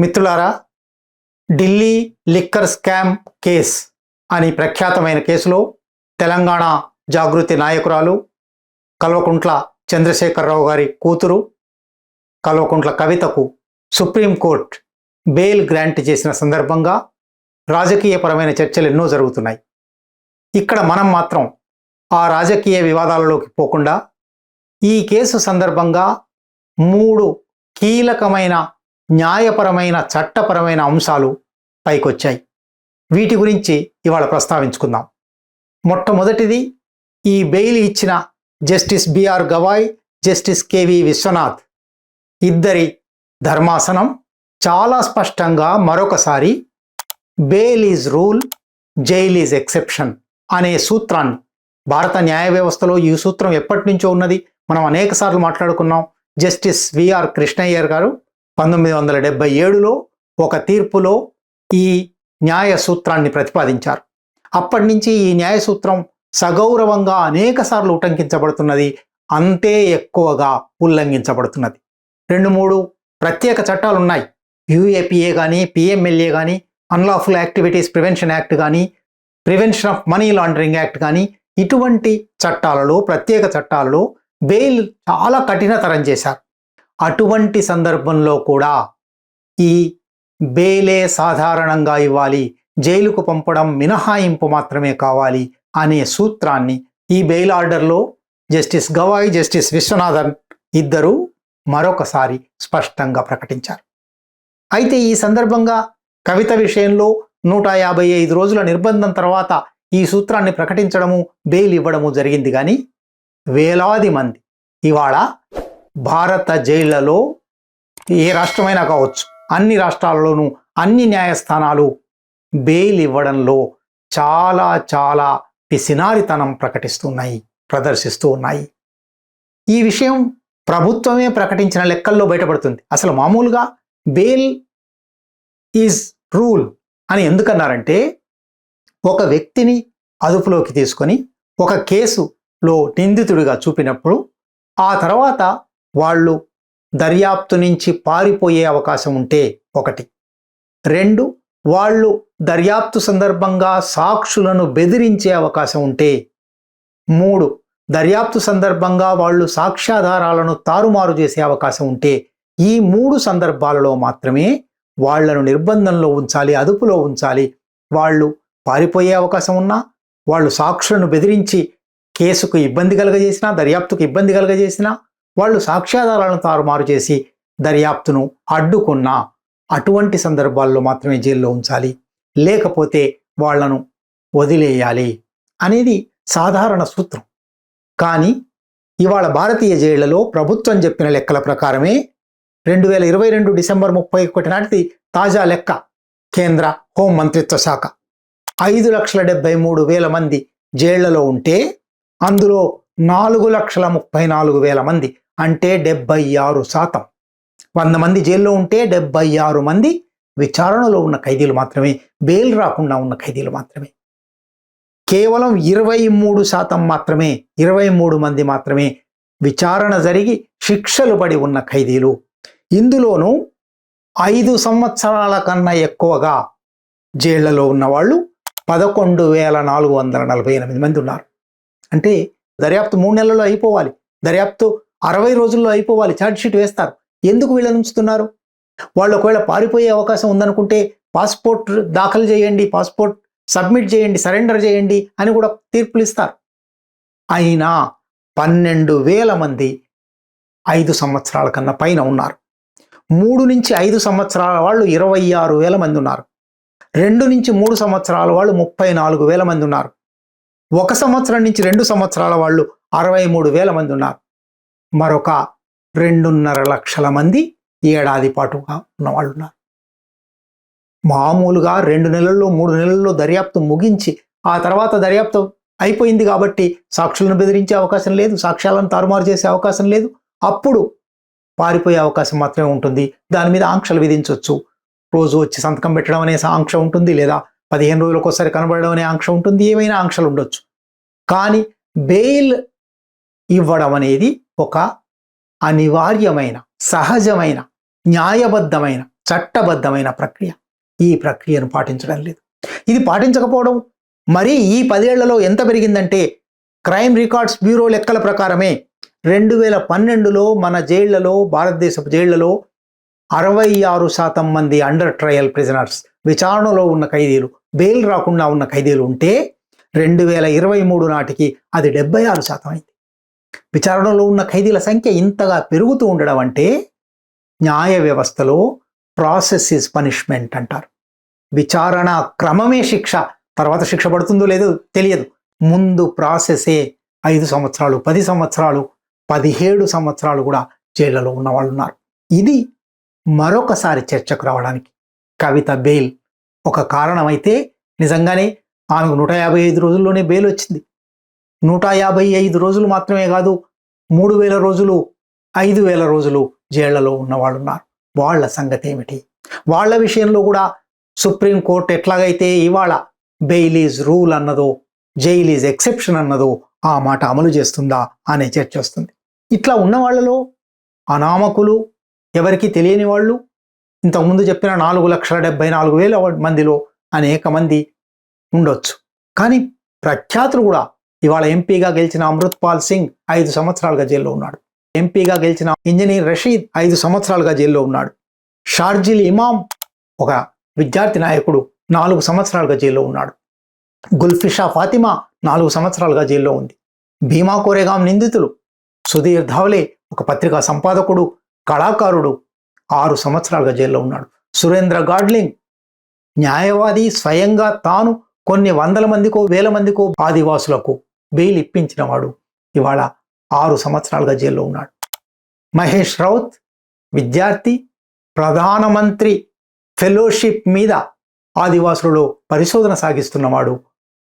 మిత్రులారా Delhi liquor scam case అని ప్రఖ్యాతమైన కేసులో తెలంగాణ జాగృతి నాయకురాలు కల్వకుంట్ల చంద్రశేఖరరావు గారి కూతురు కల్వకుంట్ల కవితకు సుప్రీంకోర్టు బెయిల్ గ్రాంట్ చేసిన సందర్భంగా రాజకీయపరమైన చర్చలు ఎన్నో జరుగుతున్నాయి. ఇక్కడ మనం మాత్రం ఆ రాజకీయ వివాదాలలోకి పోకుండా ఈ కేసు సందర్భంగా మూడు కీలకమైన న్యాయపరమైన చట్టపరమైన అంశాలు పైకొచ్చాయి. వీటి గురించి ఇవాళ ప్రస్తావించుకుందాం. మొట్టమొదటిది ఈ బెయిల్ ఇచ్చిన justice B R Gavai justice K V Vishwanath. ఇద్దరి ధర్మాసనం చాలా స్పష్టంగా మరొకసారి bail is rule jail is exception అనే సూత్రాన్ని భారత న్యాయ వ్యవస్థలో ఈ సూత్రం ఎప్పటి నుంచో ఉన్నది? మనం అనేక సార్లు మాట్లాడుకున్నాం. జస్టిస్ విఆర్ కృష్ణయ్యర్ గారు పంతొమ్మిది వందల డెబ్బై ఏడులో ఒక తీర్పులో ఈ న్యాయ సూత్రాన్ని ప్రతిపాదించారు. అప్పటి నుంచి ఈ న్యాయ సూత్రం సగౌరవంగా అనేక సార్లు ఉటంకించబడుతున్నది. అంతే ఎక్కువగా ఉల్లంఘించబడుతున్నది. రెండు మూడు ప్రత్యేక చట్టాలు ఉన్నాయి యూఏపీఏ కానీ పిఎంఎల్ఏ కానీ అన్లాఫుల్ యాక్టివిటీస్ ప్రివెన్షన్ యాక్ట్ కానీ prevention of money laundering act కానీ ఇటువంటి చట్టాలలో ప్రత్యేక చట్టాలలో బెయిల్ చాలా కఠినతరం చేశారు. అటువంటి సందర్భంలో కూడా ఈ బెయిలే సాధారణంగా ఇవ్వాలి జైలుకు పంపడం మినహాయింపు మాత్రమే కావాలి అనే సూత్రాన్ని ఈ బెయిల్ ఆర్డర్లో జస్టిస్ గవాయ్ జస్టిస్ విశ్వనాథన్ ఇద్దరూ మరొకసారి స్పష్టంగా ప్రకటించారు. అయితే ఈ సందర్భంగా కవిత విషయంలో నూట యాభై ఐదు రోజుల నిర్బంధం తర్వాత ఈ సూత్రాన్ని ప్రకటించడము బెయిల్ ఇవ్వడము జరిగింది కానీ వేలాది మంది. ఇవాళ భారత జైళ్ళలో ఏ రాష్ట్రమైనా కావచ్చు అన్ని రాష్ట్రాలలోనూ అన్ని న్యాయస్థానాలు బెయిల్ ఇవ్వడంలో చాలా చాలా పిసినారితనం ప్రకటిస్తున్నాయి ప్రదర్శిస్తూ ఉన్నాయి. ఈ విషయం ప్రభుత్వమే ప్రకటించిన లెక్కల్లో బయటపడుతుంది. అసలు మామూలుగా బెయిల్ ఈజ్ రూల్ అని ఎందుకన్నారంటే ఒక వ్యక్తిని అదుపులోకి తీసుకొని ఒక కేసు లో నిందితుడిగా చూపినప్పుడు ఆ తర్వాత వాళ్ళు దర్యాప్తు నుంచి పారిపోయే అవకాశం ఉంటే ఒకటి. రెండు వాళ్ళు దర్యాప్తు సందర్భంగా సాక్షులను బెదిరించే అవకాశం ఉంటే మూడు దర్యాప్తు సందర్భంగా వాళ్ళు సాక్ష్యాధారాలను తారుమారు చేసే అవకాశం ఉంటే ఈ మూడు సందర్భాలలో మాత్రమే వాళ్ళను నిర్బంధంలో ఉంచాలి అదుపులో ఉంచాలి. వాళ్ళు పారిపోయే అవకాశం ఉన్నా వాళ్ళు సాక్షులను బెదిరించి కేసుకు ఇబ్బంది కలగజేసినా దర్యాప్తుకు ఇబ్బంది కలగజేసినా వాళ్ళు సాక్ష్యాధారాలను తారుమారు చేసి దర్యాప్తును అడ్డుకున్నా అటువంటి సందర్భాల్లో మాత్రమే జైల్లో ఉంచాలి. లేకపోతే వాళ్ళను వదిలేయాలి అనేది సాధారణ సూత్రం. కానీ ఇవాళ భారతీయ జైళ్ళలో ప్రభుత్వం చెప్పిన లెక్కల ప్రకారమే రెండు వేల ఇరవై రెండు డిసెంబర్ ముప్పై ఒకటి నాటిది తాజా లెక్క కేంద్ర హోం మంత్రిత్వ శాఖ. ఐదు లక్షల డెబ్బై మూడు వేల మంది జైళ్ళలో ఉంటే అందులో నాలుగు లక్షల ముప్పై నాలుగు వేల మంది అంటే డెబ్బై ఆరు శాతం. వంద మంది జైల్లో ఉంటే డెబ్బై ఆరు మంది విచారణలో ఉన్న ఖైదీలు మాత్రమే బెయిల్ రాకుండా ఉన్న ఖైదీలు మాత్రమే. కేవలం ఇరవై మూడు శాతం మాత్రమే ఇరవై మూడు మంది మాత్రమే విచారణ జరిగి శిక్షలు పడి ఉన్న ఖైదీలు. ఇందులోనూ ఐదు సంవత్సరాల కన్నా ఎక్కువగా జైళ్ళలో ఉన్నవాళ్ళు పదకొండు వేల నాలుగు వందల నలభై ఎనిమిది మంది ఉన్నారు. అంటే దర్యాప్తు మూడు నెలల్లో అయిపోవాలి. దర్యాప్తు అరవై రోజుల్లో అయిపోవాలి. ఛార్జ్షీట్ వేస్తారు. ఎందుకు వీళ్ళని ఉంచుతున్నారు? వాళ్ళు ఒకవేళ పారిపోయే అవకాశం ఉందనుకుంటే పాస్పోర్ట్ దాఖలు చేయండి పాస్పోర్ట్ సబ్మిట్ చేయండి సరెండర్ చేయండి అని కూడా తీర్పులు ఇస్తారు. అయినా పన్నెండు వేల మంది ఐదు సంవత్సరాల కన్నా పైన ఉన్నారు. మూడు నుంచి ఐదు సంవత్సరాల వాళ్ళు ఇరవై ఆరు వేల మంది ఉన్నారు. రెండు నుంచి మూడు సంవత్సరాల వాళ్ళు ముప్పై నాలుగు వేల మంది ఉన్నారు. ఒక సంవత్సరం నుంచి రెండు సంవత్సరాల వాళ్ళు అరవై మూడు వేల మంది ఉన్నారు. మరొక రెండున్నర లక్షల మంది ఏడాది పాటుగా ఉన్నవాళ్ళు ఉన్నారు. మామూలుగా రెండు నెలల్లో మూడు నెలల్లో దర్యాప్తు ముగించి ఆ తర్వాత దర్యాప్తు అయిపోయింది కాబట్టి సాక్షులను బెదిరించే అవకాశం లేదు సాక్ష్యాలను తారుమారు చేసే అవకాశం లేదు. అప్పుడు పారిపోయే అవకాశం మాత్రమే ఉంటుంది. దాని మీద ఆంక్షలు విధించవచ్చు రోజు వచ్చి సంతకం పెట్టడం అనే ఆంక్ష ఉంటుంది లేదా పదిహేను రోజులకు ఒకసారి కనబడడం అనే ఆంక్ష ఉంటుంది. ఏమైనా ఆంక్షలు ఉండొచ్చు. కానీ బెయిల్ ఇవ్వడం అనేది ఒక అనివార్యమైన సహజమైన న్యాయబద్ధమైన చట్టబద్ధమైన ప్రక్రియ. ఈ ప్రక్రియను పాటించడం లేదు. ఇది పాటించకపోవడం మరీ ఈ పదేళ్ళలో ఎంత పెరిగిందంటే క్రైమ్ రికార్డ్స్ బ్యూరో లెక్కల ప్రకారమే రెండు వేల పన్నెండులో మన జైళ్ళలో భారతదేశపు జైళ్ళలో అరవై ఆరు శాతం మంది అండర్ ట్రయల్ ప్రిజనర్స్ విచారణలో ఉన్న ఖైదీలు బెయిల్ రాకుండా ఉన్న ఖైదీలు ఉంటే రెండు వేల ఇరవై మూడు నాటికి అది డెబ్బై ఆరు శాతం అయింది. విచారణలో ఉన్న ఖైదీల సంఖ్య ఇంతగా పెరుగుతూ ఉండడం అంటే న్యాయ వ్యవస్థలో ప్రాసెస్ ఇస్ పనిష్మెంట్ అంటారు. విచారణ క్రమమే శిక్ష. తర్వాత శిక్ష పడుతుందో లేదో తెలియదు. ముందు ప్రాసెసే ఐదు సంవత్సరాలు పది సంవత్సరాలు పదిహేడు సంవత్సరాలు కూడా జైళ్ళలో ఉన్న వాళ్ళు ఉన్నారు ఇది మరొకసారి చర్చకు రావడానికి కవిత బెయిల్ ఒక కారణమైతే నిజంగానే ఆమెకు నూట యాభై ఐదు రోజుల్లోనే బెయిల్ వచ్చింది. నూట యాభై ఐదు రోజులు మాత్రమే కాదు మూడు వేల రోజులు ఐదు వేల రోజులు జైళ్ళలో ఉన్నవాళ్ళు ఉన్నారు వాళ్ళ సంగతి ఏమిటి వాళ్ళ విషయంలో కూడా సుప్రీంకోర్టు ఎట్లాగైతే ఇవాళ బెయిల్ ఈజ్ రూల్ అన్నదో జైల్ ఈజ్ ఎక్సెప్షన్ అన్నదో ఆ మాట అమలు చేస్తుందా అనే చర్చ వస్తుంది. ఇట్లా ఉన్న వాళ్ళలో అనామకులు ఎవరికి తెలియని వాళ్ళు ఇంతకుముందు చెప్పిన నాలుగు లక్షల డెబ్బై నాలుగు వేల మందిలో అనేక మంది ఉండొచ్చు. కానీ ప్రఖ్యాతులు కూడా ఇవాళ ఎంపీగా గెలిచిన అమృత్పాల్ సింగ్ ఐదు సంవత్సరాలుగా జైల్లో ఉన్నాడు. ఎంపీగా గెలిచిన ఇంజనీర్ రషీద్ ఐదు సంవత్సరాలుగా జైల్లో ఉన్నాడు. షార్జిల్ ఇమాం ఒక విద్యార్థి నాయకుడు నాలుగు సంవత్సరాలుగా జైల్లో ఉన్నాడు. గుల్ఫిషా ఫాతిమా నాలుగు సంవత్సరాలుగా జైల్లో ఉంది. భీమా కోరేగాం నిందితులు సుధీర్ ధావలే ఒక పత్రికా సంపాదకుడు కళాకారుడు ఆరు సంవత్సరాలుగా జైల్లో ఉన్నాడు. సురేంద్ర గాడ్లింగ్ న్యాయవాది స్వయంగా తాను కొన్ని వందల మందికో వేల మందికో ఆదివాసులకు బెయిల్ ఇప్పించినవాడు ఇవాళ ఆరు సంవత్సరాలుగా జైల్లో ఉన్నాడు. మహేష్ రౌత్ విద్యార్థి ప్రధానమంత్రి ఫెలోషిప్ మీద ఆదివాసులలో పరిశోధన సాగిస్తున్నవాడు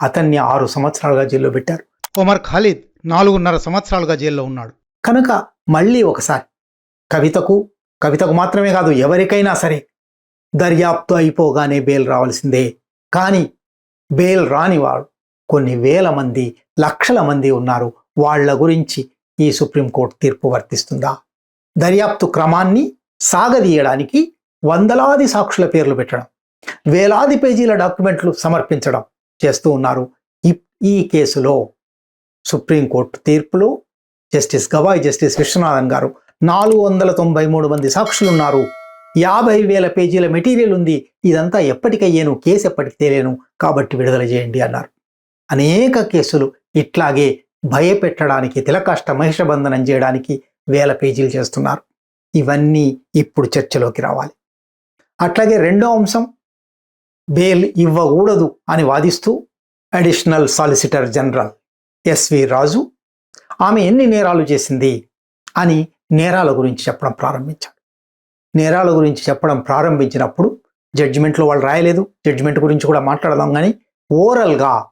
అతన్ని ఆరు సంవత్సరాలుగా జైల్లో పెట్టారు. ఒమర్ ఖాలిద్ నాలుగున్నర సంవత్సరాలుగా జైల్లో ఉన్నాడు. కనుక మళ్ళీ ఒకసారి కవితకు కవితకు మాత్రమే కాదు ఎవరికైనా సరే దర్యాప్తు అయిపోగానే బెయిల్ రావాల్సిందే. కానీ బెయిల్ రానివాడు కొన్ని వేల మంది లక్షల మంది ఉన్నారు. వాళ్ళ గురించి ఈ సుప్రీంకోర్టు తీర్పు వర్తిస్తుందా? దర్యాప్తు క్రమాన్ని సాగదీయడానికి వందలాది సాక్షుల పేర్లు పెట్టడం వేలాది పేజీల డాక్యుమెంట్లు సమర్పించడం చేస్తూ ఉన్నారు ఈ కేసులో. సుప్రీంకోర్టు తీర్పులో జస్టిస్ గవాయ్ జస్టిస్ విశ్వనాథన్ గారు నాలుగు వందల తొంభై మూడు మంది సాక్షులున్నారు. యాభై వేల పేజీల మెటీరియల్ ఉంది. ఇదంతా ఎప్పటికయ్యేను? కేసు ఎప్పటికి తేలేను? కాబట్టి విడుదల చేయండి అన్నారు. అనేక కేసులు ఇట్లాగే భయపెట్టడానికి తిలకాష్ట మహిషబంధనం చేయడానికి వేల పేజీలు చేస్తున్నారు. ఇవన్నీ ఇప్పుడు చర్చలోకి రావాలి. అట్లాగే రెండో అంశం బెయిల్ ఇవ్వకూడదు అని వాదిస్తూ additional solicitor general S V Raju ఆమె ఎన్ని నేరాలు చేసింది? అని నేరాల గురించి చెప్పడం ప్రారంభించాడు. నేరాల గురించి చెప్పడం ప్రారంభించినప్పుడు జడ్జిమెంట్లో వాళ్ళు రాయలేదు. జడ్జిమెంట్ గురించి కూడా మాట్లాడదాం కానీ ఓరల్గా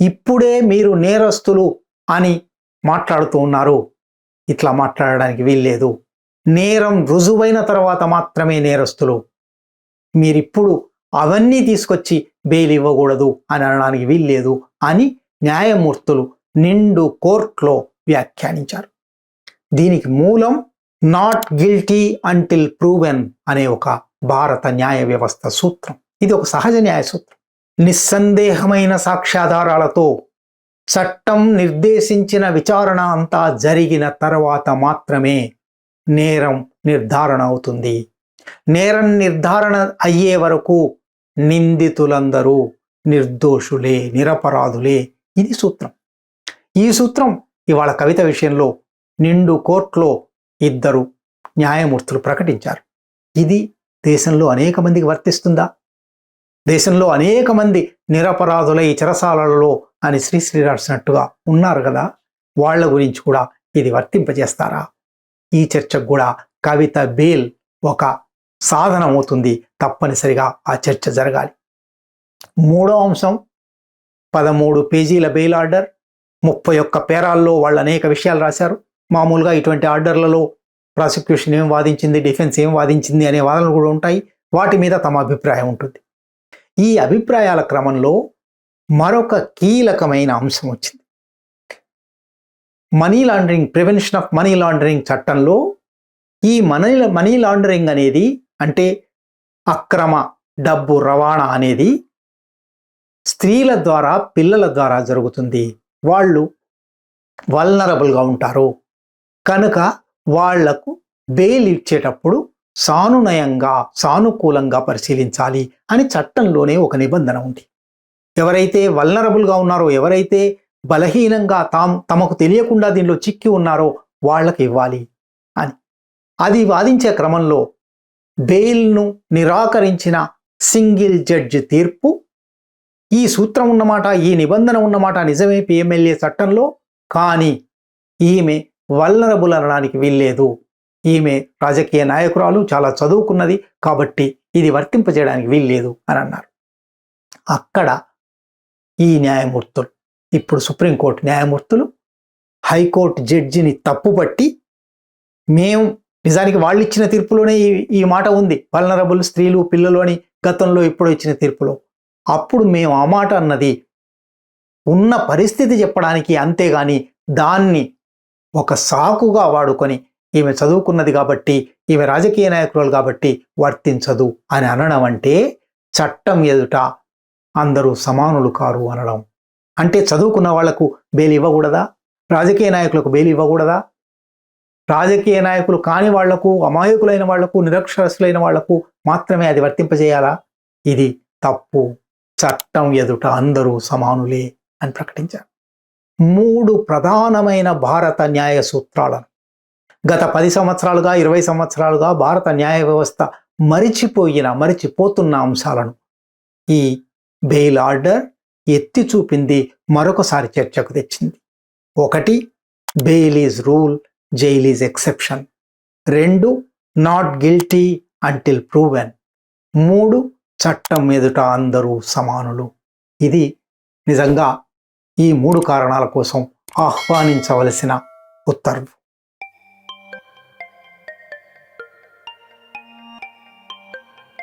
ఇప్పుడే మీరు నేరస్తులు అని మాట్లాడుతూ ఉన్నారు. ఇట్లా మాట్లాడడానికి వీల్లేదు. నేరం రుజువైన తర్వాత మాత్రమే నేరస్తులు. మీరిప్పుడు అవన్నీ తీసుకొచ్చి బెయిల్ ఇవ్వకూడదు అని అనడానికి వీల్లేదు అని న్యాయమూర్తులు నిండు కోర్టులో వ్యాఖ్యానించారు. దీనికి మూలం నాట్ గిల్టీ అంటిల్ ప్రూవెన్ అనే ఒక భారత న్యాయ వ్యవస్థ సూత్రం. ఇది ఒక సహజ న్యాయ సూత్రం. నిస్సందేహమైన సాక్ష్యాధారాలతో చట్టం నిర్దేశించిన విచారణ అంతా జరిగిన తర్వాత మాత్రమే నేరం నిర్ధారణ అవుతుంది. నేరం నిర్ధారణ అయ్యే వరకు నిందితులందరూ నిర్దోషులే నిరపరాధులే. ఇది సూత్రం. ఈ సూత్రం ఇవాళ కవిత విషయంలో నిండు కోర్టులో ఇద్దరు న్యాయమూర్తులు ప్రకటించారు. ఇది దేశంలో అనేక మందికి వర్తిస్తుందా? దేశంలో అనేక మంది నిరపరాధులై చెరసాలలో అని శ్రీశ్రీ రాసినట్టుగా ఉన్నారు కదా? వాళ్ళ గురించి కూడా ఇది వర్తింపజేస్తారా? ఈ చర్చకు కూడా కవిత బేల్ ఒక సాధనం అవుతుంది తప్పనిసరిగా ఆ చర్చ జరగాలి. మూడో అంశం పదమూడు పేజీల బెయిల్ ఆర్డర్ ముప్పై ఒక్క పేరాల్లో వాళ్ళు అనేక విషయాలు రాశారు. మామూలుగా ఇటువంటి ఆర్డర్లలో ప్రాసిక్యూషన్ ఏం వాదించింది డిఫెన్స్ ఏం వాదించింది అనే వాదనలు కూడా ఉంటాయి. వాటి మీద తమ అభిప్రాయం ఉంటుంది. ఈ అభిప్రాయాల క్రమంలో మరొక కీలకమైన అంశం వచ్చింది. Money laundering prevention of money laundering చట్టంలో ఈ మనీ మనీ లాండరింగ్ అనేది అంటే అక్రమ డబ్బు రవాణా అనేది స్త్రీల ద్వారా పిల్లల ద్వారా జరుగుతుంది. వాళ్ళు వల్నరబుల్గా ఉంటారు. కనుక వాళ్ళకు బెయిల్ ఇచ్చేటప్పుడు సానునయంగా సానుకూలంగా పరిశీలించాలి అని చట్టంలోనే ఒక నిబంధన ఉంది. ఎవరైతే వల్నరబుల్గా ఉన్నారో ఎవరైతే బలహీనంగా తాము తమకు తెలియకుండా దీనిలో చిక్కి ఉన్నారో వాళ్ళకి ఇవ్వాలి అని. అది వాదించే క్రమంలో బెయిల్ను నిరాకరించిన సింగిల్ జడ్జి తీర్పు ఈ సూత్రం ఉన్నమాట ఈ నిబంధన ఉన్నమాట నిజమే పిఎంఎల్ఏ చట్టంలో కానీ ఈమె వల్నరబుల్ అనడానికి వీల్లేదు. ఈమె రాజకీయ నాయకురాలు చాలా చదువుకున్నది కాబట్టి ఇది వర్తింపజేయడానికి వీల్లేదు అని అన్నారు. అక్కడ ఈ న్యాయమూర్తులు ఇప్పుడు సుప్రీంకోర్టు న్యాయమూర్తులు హైకోర్టు జడ్జిని తప్పుపట్టి మేము నిజానికి వాళ్ళు ఇచ్చిన తీర్పులోనే ఈ ఈ మాట ఉంది. వల్నరబుల్ స్త్రీలు పిల్లలు అని గతంలో ఇప్పుడు ఇచ్చిన తీర్పులో. అప్పుడు మేము ఆ మాట అన్నది ఉన్న పరిస్థితి చెప్పడానికి అంతేగాని దాన్ని ఒక సాకుగా వాడుకొని ఈమె చదువుకున్నది కాబట్టి ఈమె రాజకీయ నాయకురాలు కాబట్టి వర్తించదు అని అనడం అంటే చట్టం ఎదుట అందరూ సమానులు కారు అనడం. అంటే చదువుకున్న వాళ్ళకు బెయిల్ ఇవ్వకూడదా? రాజకీయ నాయకులకు బెయిల్ ఇవ్వకూడదా? రాజకీయ నాయకులు కాని వాళ్ళకు అమాయకులైన వాళ్ళకు నిరక్షరస్తులైన వాళ్ళకు మాత్రమే అది వర్తింపజేయాలా? ఇది తప్పు. చట్టం ఎదుట అందరూ సమానులే అని ప్రకటించారు. మూడు ప్రధానమైన భారత న్యాయ సూత్రాలను. గత పది సంవత్సరాలుగా ఇరవై సంవత్సరాలుగా భారత న్యాయ వ్యవస్థ మరిచిపోయిన మరిచిపోతున్న అంశాలను ఈ బెయిల్ ఆర్డర్ ఎత్తి చూపింది మరొకసారి చర్చకు తెచ్చింది. ఒకటి bail is rule jail is exception. రెండు నాట్ గిల్టీ అంటిల్ ప్రూవెన్. మూడు చట్టం ఎదుట అందరూ సమానులు. ఇది నిజంగా ఈ మూడు కారణాల కోసం ఆహ్వానించవలసిన ఉత్తర్వు.